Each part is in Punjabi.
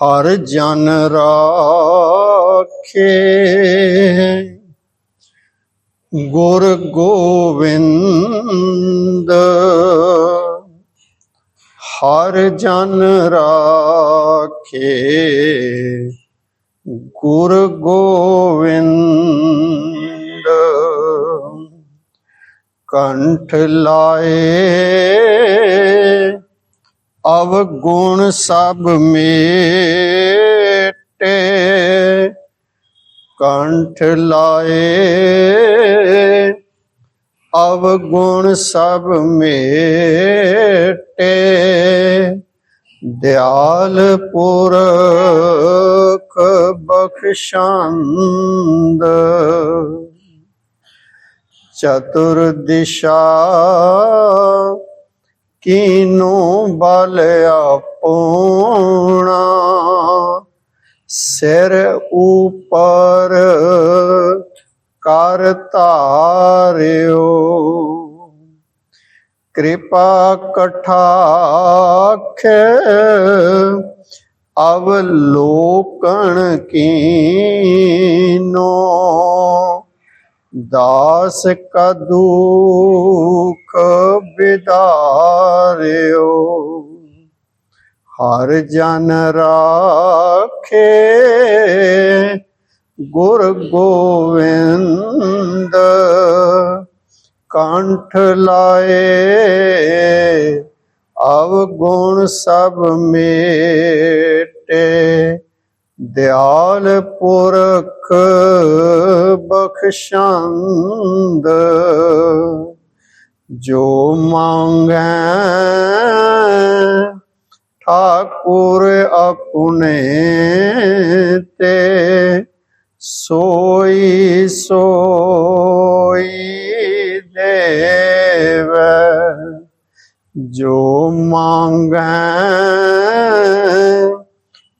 ਹਰ ਜਨ ਰਾਖੇ। ਗੁਰ ਗੋਵਿੰਦ ਹਰ ਜਨ ਰਾਖੇ। ਗੁਰ ਗੋਵਿੰਦ ਕੰਠ ਲਾਏ ਅਵਗੁਣ ਸਭ ਮੇਟੇ। ਕੰਠ ਲਾਏ। ਅਵਗੁਣ ਸਭ ਮੇਟੇ। ਦਿਆਲ ਪੁਰਖ ਬਖਸ਼ੰਦ। ਚਤੁਰ ਦਿਸ਼ਾ ਕੀਨੋ ਬਲ ਆਪੋਣਾ? ਸਿਰ ਉਪਰ ਕਰ ਧਾਰਿਓ। ਕਿਰਪਾ ਕਠਾਖ ਅਵਲੋਕਣ ਕੀਨੋ। ਦਾਸ ਕਾ ਦੁਖ ਵਿਦਾਰਿਓ। ਹਰ ਜਨ ਰਾਖੇ ਗੁਰ ਗੋਵਿੰਦ। ਕੰਠ ਲਾਏ ਅਵ ਗੁਣ ਸਭ ਮੇਟੇ। ਦਿਆਲਪੁਰ ਪੁਰਖ ਬਖਸ਼ੰਦ। ਜੋ ਮੰਗੈ ਠਾਕੁਰ ਆਪਣੇ ਤੇ ਸੋਈ ਸੋਈ ਦੇਵੈ। ਜੋ ਮੰਗੈ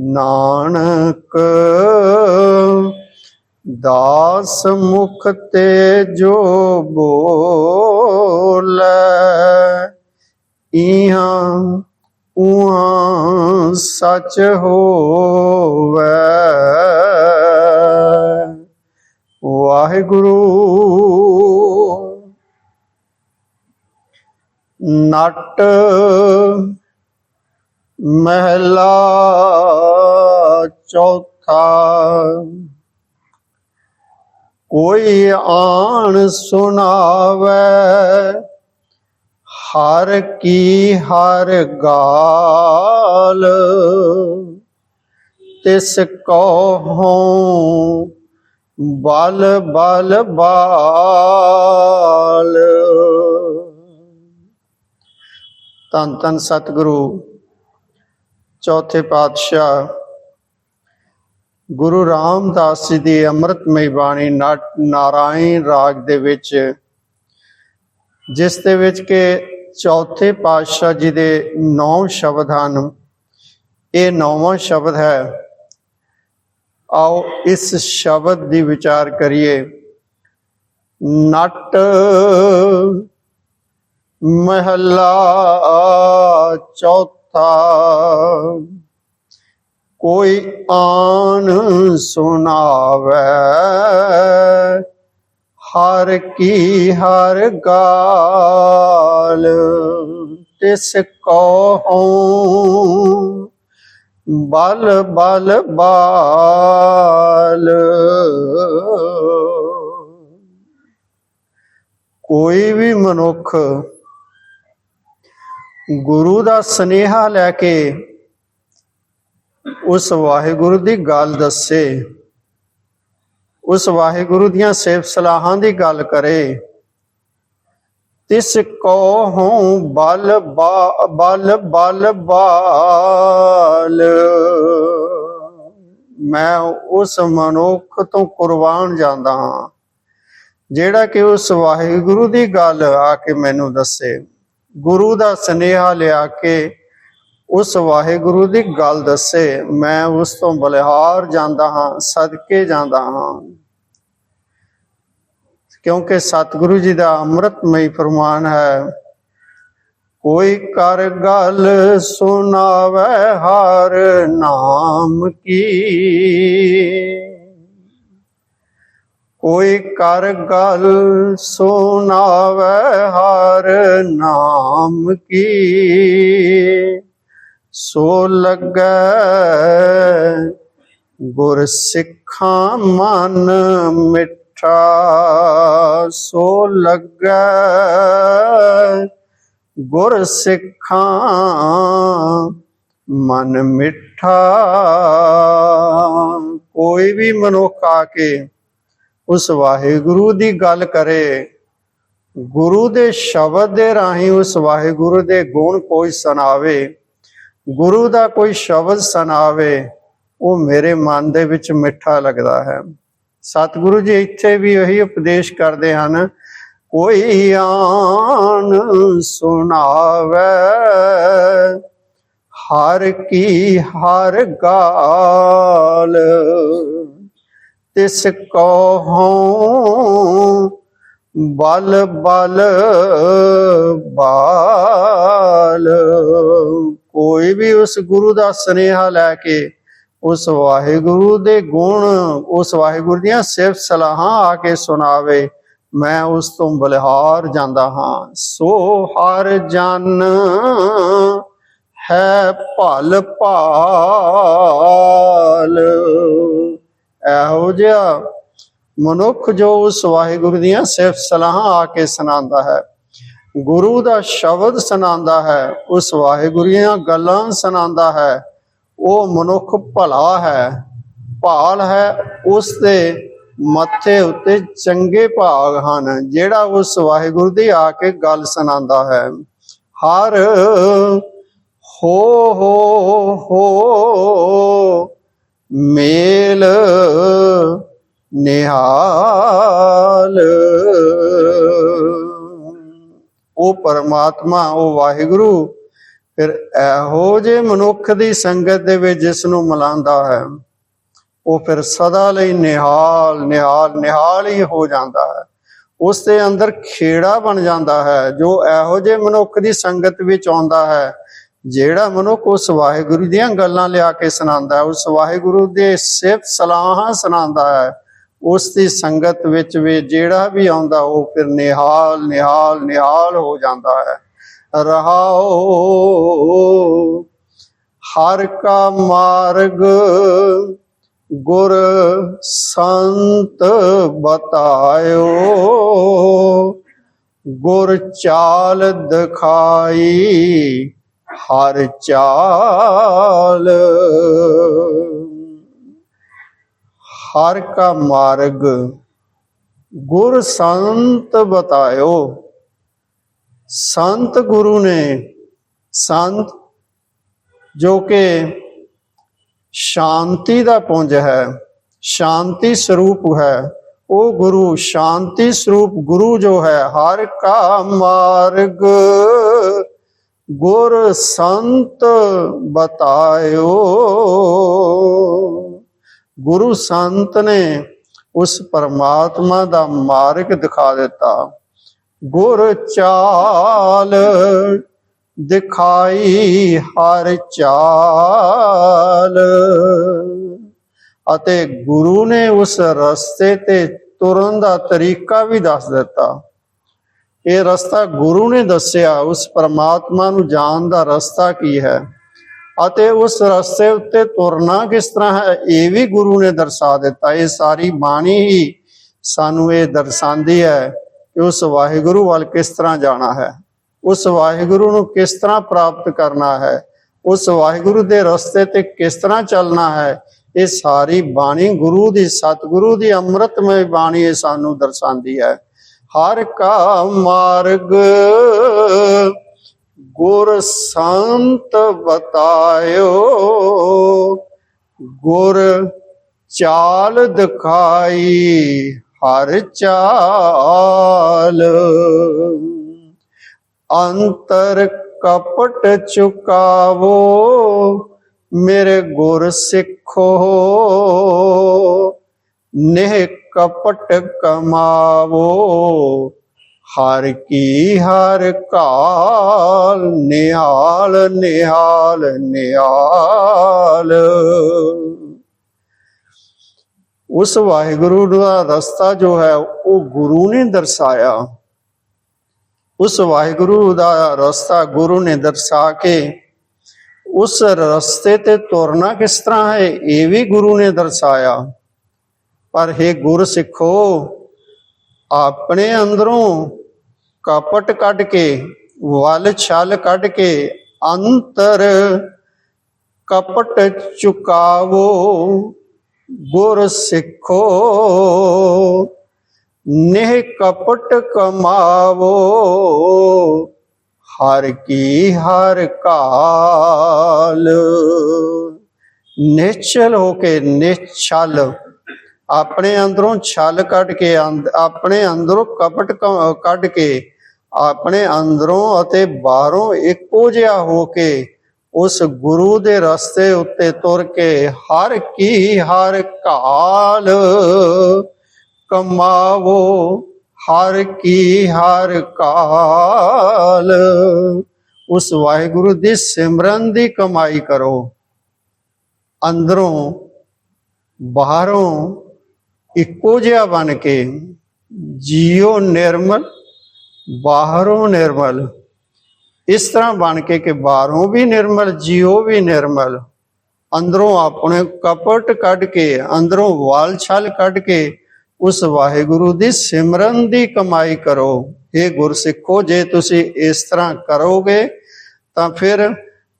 ਨਾਨਕ ਦਾਸ ਮੁਖ ਤੇ ਜੋ ਬੋਲੇ ਇਹਾਂ ਉਹਾਂ ਸਚ ਹੋਵੇ। ਵਾਹਿਗੁਰੂ ਨਟ ਮਹਿਲਾ ਚੌਥਾ। ਕੋਈ ਆਣ ਸੁਣਾਵੇ, ਹਰ ਕੀ ਹਰ ਗਾਲ। ਤਿਸ ਕੋ ਹੋਂ ਬਲ ਬਲ ਬਾਲ। ਤਨ ਤਨ ਸਤਿਗੁਰੂ। ਚੌਥੇ ਪਾਤਸ਼ਾਹ ਗੁਰੂ ਰਾਮਦਾਸ ਜੀ ਦੀ ਅੰਮ੍ਰਿਤਮਈ ਬਾਣੀ ਨਾਟ- ਨਾਰਾਇਣ ਰਾਗ ਦੇ ਵਿੱਚ, ਜਿਸ ਦੇ ਵਿੱਚ ਕਿ ਚੌਥੇ ਪਾਤਸ਼ਾਹ ਜੀ ਦੇ ਨੌ ਸ਼ਬਦ ਹਨ। ਇਹ ਨੌਵਾਂ ਸ਼ਬਦ ਹੈ। ਆਓ ਇਸ ਸ਼ਬਦ ਦੀ ਵਿਚਾਰ ਕਰੀਏ। ਨਟ ਮਹਲਾ ਚੌਥਾ ਕੋਈ ਆਨ ਸੁਣਾਵੇ, ਹਰ ਕੀ ਹਰ ਗਾਲ ਤਿਸ ਕੋ ਹੋਂ ਬਲ ਬਲ ਬਾਲ। ਕੋਈ ਵੀ ਮਨੁੱਖ ਗੁਰੂ ਦਾ ਸਨੇਹਾ ਲੈ ਕੇ ਉਸ ਵਾਹਿਗੁਰੂ ਦੀ ਗੱਲ ਦੱਸੇ, ਉਸ ਵਾਹਿਗੁਰੂ ਦੀਆਂ ਸੇਵ ਸਲਾਹਾਂ ਦੀ ਗੱਲ ਕਰੇ। ਤਿਸ ਕੋ ਹੂੰ ਬਲ ਬਾ- ਬਲ ਬਲ ਬਾਲ। ਮੈਂ ਉਸ ਮਨੁੱਖ ਤੋਂ ਕੁਰਬਾਨ ਜਾਂਦਾ ਹਾਂ, ਜਿਹੜਾ ਕਿ ਉਸ ਵਾਹਿਗੁਰੂ ਦੀ ਗੱਲ ਆ ਕੇ ਮੈਨੂੰ ਦੱਸੇ। ਗੁਰੂ ਦਾ ਸਨੇਹਾ ਲਿਆ ਕੇ ਉਸ ਵਾਹਿਗੁਰੂ ਦੀ ਗੱਲ ਦੱਸੇ, ਮੈਂ ਉਸ ਤੋਂ ਬਲਿਹਾਰ ਜਾਂਦਾ ਹਾਂ, ਸਦਕੇ ਜਾਂਦਾ ਹਾਂ। ਕਿਉਂਕਿ ਸਤਿਗੁਰੂ ਜੀ ਦਾ ਅੰਮ੍ਰਿਤਮਈ ਫਰਮਾਨ ਹੈ, ਕੋਈ ਕਰ ਗੱਲ ਸੁਨਾਵੇ ਹਰ ਨਾਮ ਕੀ। ਕੋਈ ਕਰ ਗੱਲ ਸੁਨਾਵੇ ਹਰ ਨਾਮ ਕੀ। ਸੋ ਲੱਗੈ ਗੁਰ ਸਿੱਖਾਂ ਮਨ ਮਿੱਠਾ। ਸੋ ਲੱਗੈ ਗੁਰ ਸਿੱਖਾਂ ਮਨ ਮਿੱਠਾ। ਕੋਈ ਵੀ ਮਨੁੱਖ ਆ ਕੇ ਉਸ ਵਾਹਿਗੁਰੂ ਦੀ ਗੱਲ ਕਰੇ। ਗੁਰੂ ਦੇ ਸ਼ਬਦ ਦੇ ਰਾਹੀਂ ਉਸ ਵਾਹਿਗੁਰੂ ਦੇ ਗੁਣ ਕੋਈ ਸੁਣਾਵੇ। ਗੁਰੂ ਦਾ ਕੋਈ ਸ਼ਬਦ ਸੁਣਾਵੇ, ਉਹ ਮੇਰੇ ਮਨ ਦੇ ਵਿੱਚ ਮਿੱਠਾ ਲੱਗਦਾ ਹੈ। ਸਤਿਗੁਰੂ ਜੀ, ਇੱਥੇ ਵੀ ਉਹੀ ਉਪਦੇਸ਼ ਕਰਦੇ ਹਨ, ਕੋਈ ਆਨ ਸੁਣਾਵੇ। ਹਰ ਕੀ ਹਰ ਗਾਲ। ਤਿਸ ਕੋ ਹਉ ਬਲ ਬਲ ਬਾਲ। ਕੋਈ ਵੀ ਉਸ ਗੁਰੂ ਦਾ ਸਨੇਹਾ ਲੈ ਕੇ, ਉਸ ਵਾਹਿਗੁਰੂ ਦੇ ਗੁਣ, ਉਸ ਵਾਹਿਗੁਰੂ ਦੀਆਂ ਸਿਫਤ ਸਲਾਹਾਂ ਆ ਕੇ ਸੁਣਾਵੇ, ਮੈਂ ਉਸ ਤੋਂ ਬਲਿਹਾਰ ਜਾਂਦਾ ਹਾਂ। ਸੋ ਹਰ ਜਨ ਹੈ ਭਲ ਭਾਲ। ਇਹੋ ਜਿਹਾ ਮਨੁੱਖ ਜੋ ਉਸ ਵਾਹਿਗੁਰੂ ਦੀਆਂ ਸਿਫਤ ਸਲਾਹਾਂ ਆ ਕੇ ਸੁਣਾਉਂਦਾ ਹੈ, ਗੁਰੂ ਦਾ ਸ਼ਬਦ ਸੁਣਾਉਂਦਾ ਹੈ, ਉਸ ਵਾਹਿਗੁਰੂ ਦੀਆਂ ਗੱਲਾਂ ਸੁਣਾਉਂਦਾ ਹੈ, ਉਹ ਮਨੁੱਖ ਭਲਾ ਹੈ, ਭਾਲ ਹੈ, ਉਸ ਦੇ ਮੱਥੇ ਉੱਤੇ ਚੰਗੇ ਭਾਗ ਹਨ, ਜਿਹੜਾ ਉਸ ਵਾਹਿਗੁਰੂ ਦੀ ਆ ਕੇ ਗੱਲ ਸੁਣਾਉਂਦਾ ਹੈ। ਹਰ ਹੋ ਹੋ ਹੋ ਮੇਲ ਨਿਹਾਲ। ਉਹ ਪਰਮਾਤਮਾ, ਉਹ ਵਾਹਿਗੁਰੂ, ਫਿਰ ਇਹੋ ਜੇ ਮਨੁੱਖ ਦੀ ਸੰਗਤ ਦੇ ਵਿੱਚ ਜਿਸ ਨੂੰ ਮਿਲਾਂਦਾ ਹੈ, ਉਹ ਫਿਰ ਸਦਾ ਲਈ ਨਿਹਾਲ ਨਿਹਾਲ ਨਿਹਾਲ ਹੀ ਹੋ ਜਾਂਦਾ ਹੈ। ਉਸ ਦੇ ਅੰਦਰ ਖੇੜਾ ਬਣ ਜਾਂਦਾ ਹੈ, ਜੋ ਇਹੋ ਜੇ ਮਨੁੱਖ ਦੀ ਸੰਗਤ ਵਿੱਚ ਆਉਂਦਾ ਹੈ ਜਿਹੜਾ ਮਨੁੱਖ ਉਸ ਵਾਹਿਗੁਰੂ ਦੀਆਂ ਗੱਲਾਂ ਲਿਆ ਕੇ ਸੁਣਾਉਂਦਾ ਹੈ ਉਸ ਵਾਹਿਗੁਰੂ ਦੇ ਸਿਫਤ ਸਲਾਹਾਂ ਸੁਣਾਉਂਦਾ ਹੈ, ਉਸ ਦੀ ਸੰਗਤ ਵਿੱਚ ਵੀ ਜਿਹੜਾ ਵੀ ਆਉਂਦਾ, ਉਹ ਫਿਰ ਨਿਹਾਲ ਨਿਹਾਲ ਨਿਹਾਲ ਹੋ ਜਾਂਦਾ ਹੈ। ਰਹਾਓ, ਹਰ ਕਾ ਮਾਰਗ ਗੁਰ ਸੰਤ ਬਤਾਇਓ, ਗੁਰ ਚਾਲ ਦਿਖਾਈ ਹਰ ਚਾਲ। ਹਰ ਕਾ ਮਾਰਗ ਗੁਰ ਸੰਤ ਬਤਾਇਓ। ਸੰਤ ਗੁਰੂ ਨੇ ਸੰਤ ਜੋ ਕਿ ਸ਼ਾਂਤੀ ਦਾ ਪੁੰਜ ਹੈ, ਸ਼ਾਂਤੀ ਸਰੂਪ ਹੈ, ਉਹ ਗੁਰੂ ਸ਼ਾਂਤੀ ਸਰੂਪ ਗੁਰੂ ਜੋ ਹੈ, ਹਰ ਕਾ ਮਾਰਗ ਗੁਰ ਸੰਤ ਬਤਾਇਓ। ਗੁਰੂ ਸੰਤ ਨੇ ਉਸ ਪਰਮਾਤਮਾ ਦਾ ਮਾਰਗ ਦਿਖਾ ਦਿੱਤਾ। ਗੁਰ ਚਾਲ ਦਿਖਾਈ ਹਰ ਚਾਲ। ਅਤੇ ਗੁਰੂ ਨੇ ਉਸ ਰਸਤੇ ਤੇ ਤੁਰਨ ਦਾ ਤਰੀਕਾ ਵੀ ਦੱਸ ਦਿੱਤਾ। ਇਹ ਰਸਤਾ ਗੁਰੂ ਨੇ ਦੱਸਿਆ, ਉਸ ਪਰਮਾਤਮਾ ਨੂੰ ਜਾਣ ਦਾ ਰਸਤਾ ਕੀ ਹੈ? ਅਤੇ ਉਸ ਰਸਤੇ ਉੱਤੇ ਤੁਰਨਾ ਕਿਸ ਤਰ੍ਹਾਂ ਹੈ? ਇਹ ਵੀ ਗੁਰੂ ਨੇ ਦਰਸਾ ਦਿੱਤਾ। ਇਹ ਸਾਰੀ ਬਾਣੀ ਹੀ ਸਾਨੂੰ ਇਹ ਦਰਸਾਉਂਦੀ ਹੈ ਕਿ ਉਸ ਵਾਹਿਗੁਰੂ ਵੱਲ ਕਿਸ ਤਰ੍ਹਾਂ ਜਾਣਾ ਹੈ? ਉਸ ਵਾਹਿਗੁਰੂ ਨੂੰ ਕਿਸ ਤਰ੍ਹਾਂ ਪ੍ਰਾਪਤ ਕਰਨਾ ਹੈ? ਉਸ ਵਾਹਿਗੁਰੂ ਦੇ ਰਸਤੇ ਤੇ ਕਿਸ ਤਰ੍ਹਾਂ ਚੱਲਣਾ ਹੈ? ਇਹ ਸਾਰੀ ਬਾਣੀ ਗੁਰੂ ਦੀ, ਸਤਿਗੁਰੂ ਦੀ ਅੰਮ੍ਰਿਤਮਈ ਬਾਣੀ ਇਹ ਸਾਨੂੰ ਦਰਸਾਉਂਦੀ ਹੈ। ਹਰ ਕਾ ਮਾਰਗ ਗੁਰ ਸੰਤ ਬਤਾਇਓ। ਗੁਰ ਚਾਲ ਦਿਖਾਈ ਹਰ ਚਾਲ। ਅੰਤਰ ਕਪਟ ਚੁਕਾਵੋ, ਮੇਰੇ ਗੁਰ ਸਿੱਖੋ। ਨਹਿ ਕਪਟ ਕਮਾਵੋ। ਹਰ ਕੀ, ਹਰ ਕਾਲ, ਨਿਹਾਲ ਨਿਹਾਲ ਨਿਹਾਲ। ਉਸ ਵਾਹਿਗੁਰੂ ਦਾ ਰਸਤਾ ਜੋ ਹੈ, ਉਹ ਗੁਰੂ ਨੇ ਦਰਸਾਇਆ। ਉਸ ਵਾਹਿਗੁਰੂ ਦਾ ਰਸਤਾ ਗੁਰੂ ਨੇ ਦਰਸਾ ਕੇ, ਉਸ ਰਸਤੇ ਤੇ ਤੁਰਨਾ ਕਿਸ ਤਰ੍ਹਾਂ ਹੈ, ਇਹ ਵੀ ਗੁਰੂ ਨੇ ਦਰਸਾਇਆ। ਪਰ हे ਗੁਰ ਸਿੱਖੋ ਆਪਣੇ ਅੰਦਰੋਂ ਕਪਟ ਕੱਢ ਕੇ, ਵਲ ਛਲ ਕੱਢ ਕੇ ਅੰਤਰ ਕਪਟ ਚੁਕਾਵੋ। ਗੁਰ ਸਿੱਖੋ ਨਹਿ ਕਪਟ ਕਮਾਵੋ। ਹਰ ਕੀ ਹਰ ਕਾਲ ਨਿശ്ਚਲ ਹੋ ਕੇ ਨਿਛਲ ਆਪਣੇ ਅੰਦਰੋਂ ਛਲ ਕੱਢ ਕੇ ਆਪਣੇ ਅੰਦਰੋਂ ਕਪਟ ਕੱਢ ਕੇ ਆਪਣੇ ਅੰਦਰੋਂ ਅਤੇ ਬਾਹਰੋਂ ਇੱਕੋ ਜਿਹਾ ਹੋ ਕੇ ਉਸ ਗੁਰੂ ਦੇ ਰਸਤੇ ਉੱਤੇ ਤੁਰ ਕੇ ਹਰ ਕੀ ਹਰ ਕਾਲ ਕਮਾਵੋ, ਹਰ ਕੀ ਹਰ ਕਾਲ। ਉਸ ਵਾਹਿਗੁਰੂ ਦੀ ਸਿਮਰਨ ਦੀ ਕਮਾਈ ਕਰੋ। ਅੰਦਰੋਂ, ਬਾਹਰੋਂ ਇੱਕੋ ਜਿਹਾ ਬਣ ਕੇ ਜੀਉ ਨਿਰਮਲ ਬਾਹਰੋਂ ਨਿਰਮਲ ਇਸ ਤਰ੍ਹਾਂ ਬਣ ਕੇ ਕਿ ਬਾਹਰੋਂ ਵੀ ਨਿਰਮਲ ਜੀਉ ਵੀ ਨਿਰਮਲ ਅੰਦਰੋਂ ਆਪਣੇ ਕਪਟ ਕੱਢ ਕੇ ਅੰਦਰੋਂ ਵਾਲ ਛਲ ਕੱਢ ਕੇ ਉਸ ਵਾਹਿਗੁਰੂ ਦੀ ਸਿਮਰਨ ਦੀ ਕਮਾਈ ਕਰੋ ਇਹ ਗੁਰਸਿੱਖੋ ਜੇ ਤੁਸੀਂ ਇਸ ਤਰ੍ਹਾਂ ਕਰੋਗੇ ਤਾਂ ਫਿਰ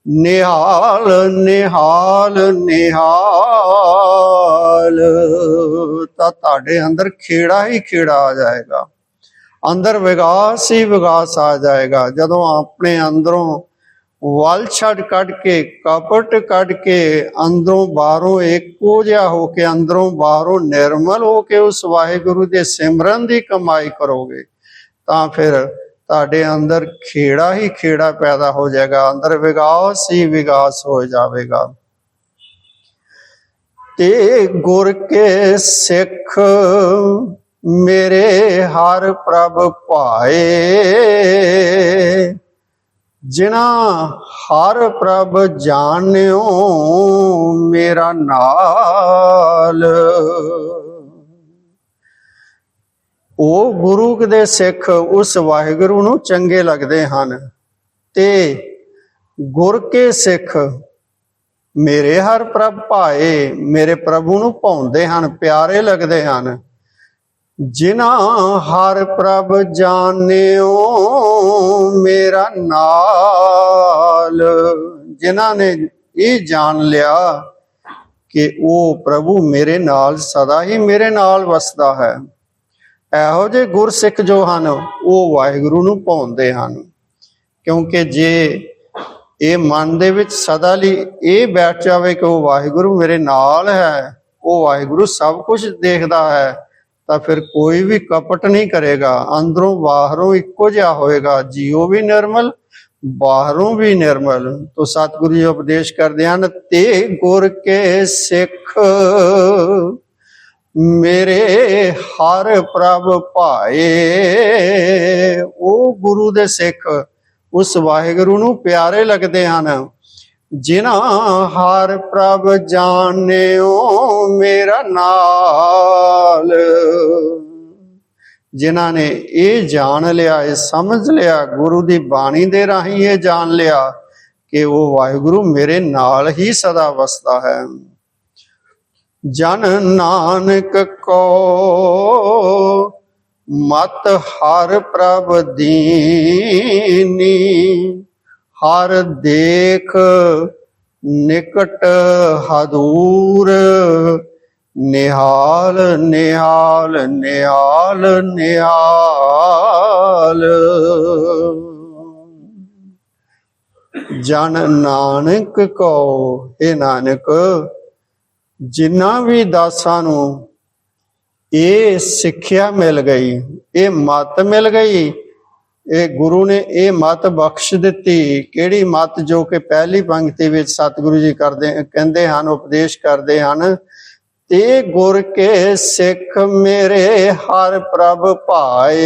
ਨਿਹਾਲ ਨਿਹਾਲ ਨਿਹਾਲ। ਤਾਂ ਤੁਹਾਡੇ ਅੰਦਰ ਖੇੜਾ ਹੀ ਖੇੜਾ ਆ ਜਾਏਗਾ। ਅੰਦਰ ਵਿਗਾਸ ਹੀ ਵਿਗਾਸ ਆ ਜਾਏਗਾ। ਜਦੋਂ ਆਪਣੇ ਅੰਦਰੋਂ ਵਲ ਛੱਡ ਕੱਢ ਕੇ, ਕਪਟ ਕੱਢ ਕੇ ਅੰਦਰੋਂ ਬਾਹਰੋਂ ਇੱਕੋ ਜਿਹਾ ਹੋ ਕੇ, ਅੰਦਰੋਂ ਬਾਹਰੋਂ ਨਿਰਮਲ ਹੋ ਕੇ ਉਸ ਵਾਹਿਗੁਰੂ ਦੇ ਸਿਮਰਨ ਦੀ ਕਮਾਈ ਕਰੋਗੇ, ਤਾਂ ਫਿਰ ਤੁਹਾਡੇ ਅੰਦਰ ਖੇੜਾ ਹੀ ਖੇੜਾ ਪੈਦਾ ਹੋ ਜਾਏਗਾ, ਅੰਦਰ ਵਿਗਾਸ ਹੀ ਵਿਗਾਸ ਹੋ ਜਾਵੇਗਾ। ਤੇ ਗੁਰ ਕੇ ਸਿੱਖ ਮੇਰੇ ਹਰ ਪ੍ਰਭ ਭਾਏ, ਜਿਨ੍ਹਾਂ ਹਰ ਪ੍ਰਭ ਜਾਣਿਓ ਮੇਰਾ ਨਾਲ। ਉਹ ਗੁਰੂ ਦੇ ਸਿੱਖ ਉਸ ਵਾਹਿਗੁਰੂ ਨੂੰ ਚੰਗੇ ਲੱਗਦੇ ਹਨ। ਤੇ ਗੁਰ ਕੇ ਸਿੱਖ ਮੇਰੇ ਹਰ ਪ੍ਰਭ ਭਾਏ, ਮੇਰੇ ਪ੍ਰਭੂ ਨੂੰ ਭਾਉਂਦੇ ਹਨ, ਪਿਆਰੇ ਲੱਗਦੇ ਹਨ। ਜਿਨ੍ਹਾਂ ਹਰ ਪ੍ਰਭ ਜਾਣਿਓ, ਮੇਰਾ ਨਾਲ। ਜਿਨ੍ਹਾਂ ਨੇ ਇਹ ਜਾਣ ਲਿਆ ਕਿ ਉਹ ਪ੍ਰਭੂ ਮੇਰੇ ਨਾਲ, ਸਦਾ ਹੀ ਮੇਰੇ ਨਾਲ ਵਸਦਾ ਹੈ। ਇਹੋ ਜਿਹੇ ਗੁਰਸਿੱਖ ਜੋ ਹਨ, ਉਹ ਵਾਹਿਗੁਰੂ ਨੂੰ ਪਾਉਂਦੇ ਹਨ। ਕਿਉਂਕਿ ਜੇ ਇਹ ਮਨ ਦੇ ਵਿੱਚ ਸਦਾ ਲਈ ਇਹ ਬੈਠ ਜਾਵੇ ਕਿ ਉਹ ਵਾਹਿਗੁਰੂ ਮੇਰੇ ਨਾਲ ਹੈ, ਉਹ ਵਾਹਿਗੁਰੂ ਸਭ ਕੁਝ ਦੇਖਦਾ ਹੈ, ਤਾਂ ਫਿਰ ਕੋਈ ਵੀ ਕਪਟ ਨਹੀਂ ਕਰੇਗਾ। ਅੰਦਰੋਂ ਬਾਹਰੋਂ ਇੱਕੋ ਜਿਹਾ ਹੋਏਗਾ। ਜੀਉ ਵੀ ਨਿਰਮਲ, ਬਾਹਰੋਂ ਵੀ ਨਿਰਮਲ। ਤੋਂ ਸਤਿਗੁਰੂ ਜੀ ਉਪਦੇਸ਼ ਕਰਦੇ ਹਨ, ਤੇ ਗੁਰ ਕੇ ਸਿੱਖ। ਮੇਰੇ ਹਰ ਪ੍ਰਭ ਭਾਏ। ਉਹ ਗੁਰੂ ਦੇ ਸਿੱਖ, ਉਸ ਵਾਹਿਗੁਰੂ ਨੂੰ ਪਿਆਰੇ ਲੱਗਦੇ ਹਨ। ਜਿਨ੍ਹਾਂ ਹਰ ਪ੍ਰਭ ਜਾਣਿਓ ਮੇਰਾ ਨਾਲ। ਜਿਨ੍ਹਾਂ ਨੇ ਇਹ ਜਾਣ ਲਿਆ, ਇਹ ਸਮਝ ਲਿਆ, ਗੁਰੂ ਦੀ ਬਾਣੀ ਦੇ ਰਾਹੀਂ ਇਹ ਜਾਣ ਲਿਆ ਕਿ ਉਹ ਵਾਹਿਗੁਰੂ ਮੇਰੇ ਨਾਲ ਹੀ ਸਦਾ ਵਸਦਾ ਹੈ। ਜਨ ਨਾਨਕ ਕੋ ਮਤ ਹਰ ਪ੍ਰਭ ਦੀਨੀ, ਹਰ ਦੇਖ ਨਿਕਟ ਹਦੂਰ, ਨਿਹਾਲ ਨਿਹਾਲ ਨਿਹਾਲ ਨਿਹਾਲ। ਜਨ ਨਾਨਕ ਕੋ ਇਹ ਨਾਨਕ ਜਿਨ੍ਹਾਂ ਵੀ ਦਾਸਾਂ ਨੂੰ ਇਹ ਸਿੱਖਿਆ ਮਿਲ ਗਈ, ਇਹ ਮਤ ਮਿਲ ਗਈ, ਇਹ ਗੁਰੂ ਨੇ ਇਹ ਮਤ ਬਖਸ਼ ਦਿੱਤੀ, ਕਿਹੜੀ ਮਤ ਜੋ ਕਿ ਪਹਿਲੀ ਪੰਕਤੀ ਵਿੱਚ ਸਤਿਗੁਰੂ ਜੀ ਕਰਦੇ, ਕਹਿੰਦੇ ਹਨ, ਉਪਦੇਸ਼ ਕਰਦੇ ਹਨ, ਤੇ ਗੁਰ ਕੇ ਸਿੱਖ ਮੇਰੇ ਹਰ ਪ੍ਰਭ ਭਾਏ।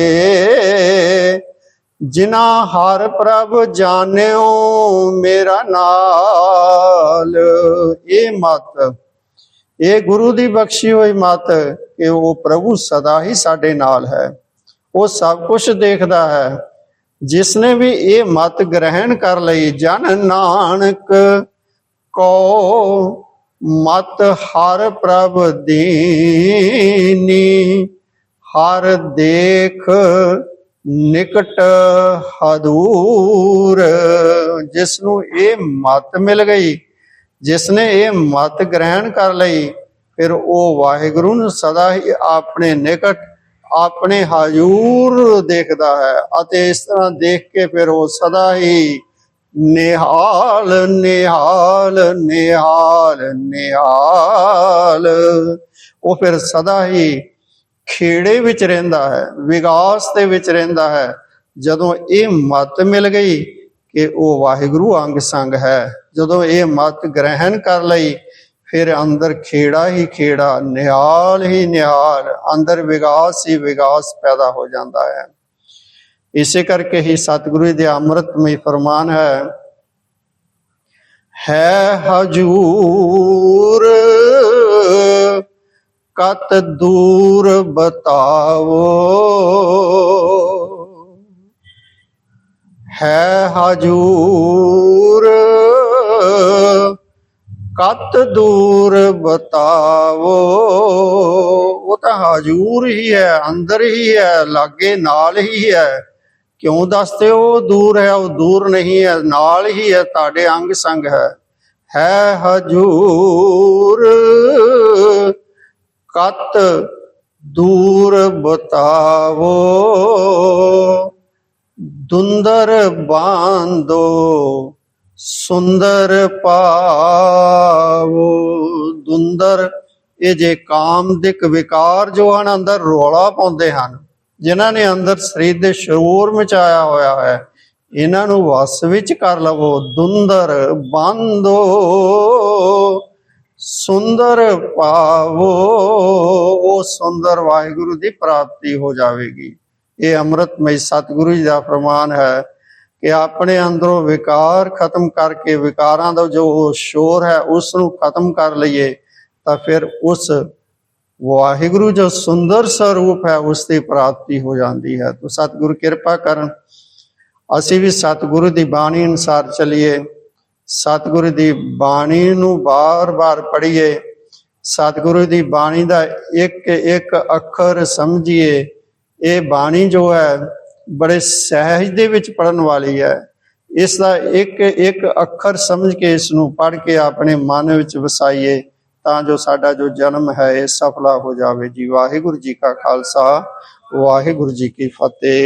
ਜਿਨਾ ਹਰ ਪ੍ਰਭ ਜਾਣਿਓ ਮੇਰਾ ਨਾਲ। ਇਹ ਮਤ ਇਹ ਗੁਰੂ ਦੀ ਬਖਸ਼ੀ ਹੋਈ ਮਤ ਕਿ ਉਹ ਪ੍ਰਭੂ ਸਦਾ ਹੀ ਸਾਡੇ ਨਾਲ ਹੈ। ਉਹ ਸਭ ਕੁਝ ਦੇਖਦਾ ਹੈ। ਜਿਸਨੇ ਵੀ ਇਹ ਮਤ ਗ੍ਰਹਿਣ ਕਰ ਲਈ, ਜਨ ਨਾਨਕ ਕੋ ਮਤ ਹਰ ਪ੍ਰਭ ਦੀਨੀ, ਹਰ ਦੇਖ ਨਿਕਟ ਹਦੂਰ। ਜਿਸ ਨੂੰ ਇਹ ਮਤ ਮਿਲ ਗਈ ਜਿਸ ਨੇ ਇਹ ਮਤ ਗ੍ਰਹਿਣ ਕਰ ਲਈ, ਫਿਰ ਉਹ ਵਾਹਿਗੁਰੂ ਨੂੰ ਸਦਾ ਹੀ ਆਪਣੇ ਨਿਕਟ, ਆਪਣੇ ਹਜ਼ੂਰ ਦੇਖਦਾ ਹੈ ਅਤੇ ਇਸ ਤਰ੍ਹਾਂ ਦੇਖ ਕੇ ਫਿਰ ਉਹ ਸਦਾ ਹੀ ਨਿਹਾਲ ਨਿਹਾਲ ਨਿਹਾਲ ਨਿਹਾਲ। ਉਹ ਫਿਰ ਸਦਾ ਹੀ ਖੇੜੇ ਵਿੱਚ ਰਹਿੰਦਾ ਹੈ, ਵਿਗਾਸ ਦੇ ਵਿੱਚ ਰਹਿੰਦਾ ਹੈ। ਜਦੋਂ ਇਹ ਮਤ ਮਿਲ ਗਈ ਕਿ ਉਹ ਵਾਹਿਗੁਰੂ ਅੰਗ ਸੰਗ ਹੈ। ਜਦੋਂ ਇਹ ਮਤ ਗ੍ਰਹਿਣ ਕਰ ਲਈ, ਫਿਰ ਅੰਦਰ ਖੇੜਾ ਹੀ ਖੇੜਾ, ਨਿਹਾਲ ਹੀ ਨਿਹਾਲ, ਅੰਦਰ ਵਿਗਾਸ ਹੀ ਵਿਗਾਸ ਪੈਦਾ ਹੋ ਜਾਂਦਾ ਹੈ। ਇਸੇ ਕਰਕੇ ਹੀ ਸਤਿਗੁਰੂ ਦੇ ਅੰਮ੍ਰਿਤਮਈ ਫਰਮਾਨ ਹੈ ਹੈ ਹਜੂਰ, ਕਤ ਦੂਰ ਬਤਾਵੋ। ਹੈ ਹਜੂਰ। ਕਤ ਦੂਰ ਬਤਾਵੋ। ਉਹ ਤਾਂ ਹਜੂਰ ਹੀ ਹੈ, ਅੰਦਰ ਹੀ ਹੈ, ਲਾਗੇ ਨਾਲ ਹੀ ਹੈ। ਕਿਉਂ ਦੱਸਦੇ ਹੋ, ਦੂਰ ਹੈ, ਉਹ ਦੂਰ ਨਹੀਂ ਹੈ, ਨਾਲ ਹੀ ਹੈ, ਤੁਹਾਡੇ ਅੰਗ ਸੰਗ ਹੈ। ਹੈ ਹਜੂਰ। ਕਤ ਦੂਰ ਬਤਾਵੋ। ਦੁੰਦਰ ਬਾਂਦੋ, ਸੁੰਦਰ ਪਾਵੋ ਦੁੰਦਰ, ਇਹ ਜੇ ਕਾਮਦਿਕ ਵਿਕਾਰ ਜੋ ਹਨ ਅੰਦਰ ਰੋਲਾ ਪਾਉਂਦੇ ਹਨ, ਜਿਨ੍ਹਾਂ ਨੇ ਅੰਦਰ ਸਰੀਰ ਦੇ ਸ਼ਰੂਰ ਮਚਾਇਆ ਹੋਇਆ ਹੈ, ਇਹਨਾਂ ਨੂੰ ਵਸ ਵਿੱਚ ਕਰ ਲਵੋ। ਦੁੰਦਰ ਬੰਦੋ, ਸੁੰਦਰ ਪਾਵੋ ਉਹ ਸੁੰਦਰ ਵਾਹਿਗੁਰੂ ਦੀ ਪ੍ਰਾਪਤੀ ਹੋ ਜਾਵੇਗੀ। ਇਹ ਅੰਮ੍ਰਿਤਮਈ ਸਤਿਗੁਰੂ ਜੀ ਦਾ ਫਰਮਾਨ ਹੈ ਕਿ ਆਪਣੇ ਅੰਦਰੋਂ ਵਿਕਾਰ ਖਤਮ ਕਰਕੇ ਵਿਕਾਰਾਂ ਦਾ ਜੋ ਸ਼ੋਰ ਹੈ, ਉਸ ਨੂੰ ਖਤਮ ਕਰ ਲਈਏ, ਤਾਂ ਫਿਰ ਉਸ ਵਾਹਿਗੁਰੂ ਜੋ ਸੁੰਦਰ ਸਰੂਪ ਹੈ, ਉਸ ਦੀ ਪ੍ਰਾਪਤੀ ਹੋ ਜਾਂਦੀ ਹੈ। ਤਾਂ ਸਤਿਗੁਰੂ ਕਿਰਪਾ ਕਰਨ। ਅਸੀਂ ਵੀ ਸਤਿਗੁਰੂ ਦੀ ਬਾਣੀ ਅਨੁਸਾਰ ਚੱਲੀਏ। ਸਤਿਗੁਰੂ ਦੀ ਬਾਣੀ ਨੂੰ ਬਾਰ-ਬਾਰ ਪੜ੍ਹੀਏ। ਸਤਿਗੁਰੂ ਦੀ ਬਾਣੀ ਦਾ ਇੱਕ ਇੱਕ ਅੱਖਰ ਸਮਝੀਏ। ਇਹ ਬਾਣੀ ਜੋ ਹੈ, ਬੜੇ ਸਹਿਜ ਦੇ ਵਿੱਚ ਪੜਨ ਵਾਲੀ ਹੈ। ਇਸ ਦਾ ਇੱਕ ਇੱਕ ਅੱਖਰ ਸਮਝ ਕੇ ਇਸ ਨੂੰ ਪੜ੍ਹ ਕੇ ਆਪਣੇ ਮਨ ਵਿੱਚ ਵਸਾਈਏ, ਤਾਂ ਜੋ ਸਾਡਾ ਜੋ ਜਨਮ ਹੈ, ਇਹ ਸਫਲਾ ਹੋ ਜਾਵੇ। ਜੀ ਵਾਹਿਗੁਰੂ ਜੀ ਕਾ ਖਾਲਸਾ, ਵਾਹਿਗੁਰੂ ਜੀ ਕੀ ਫਤਿਹ।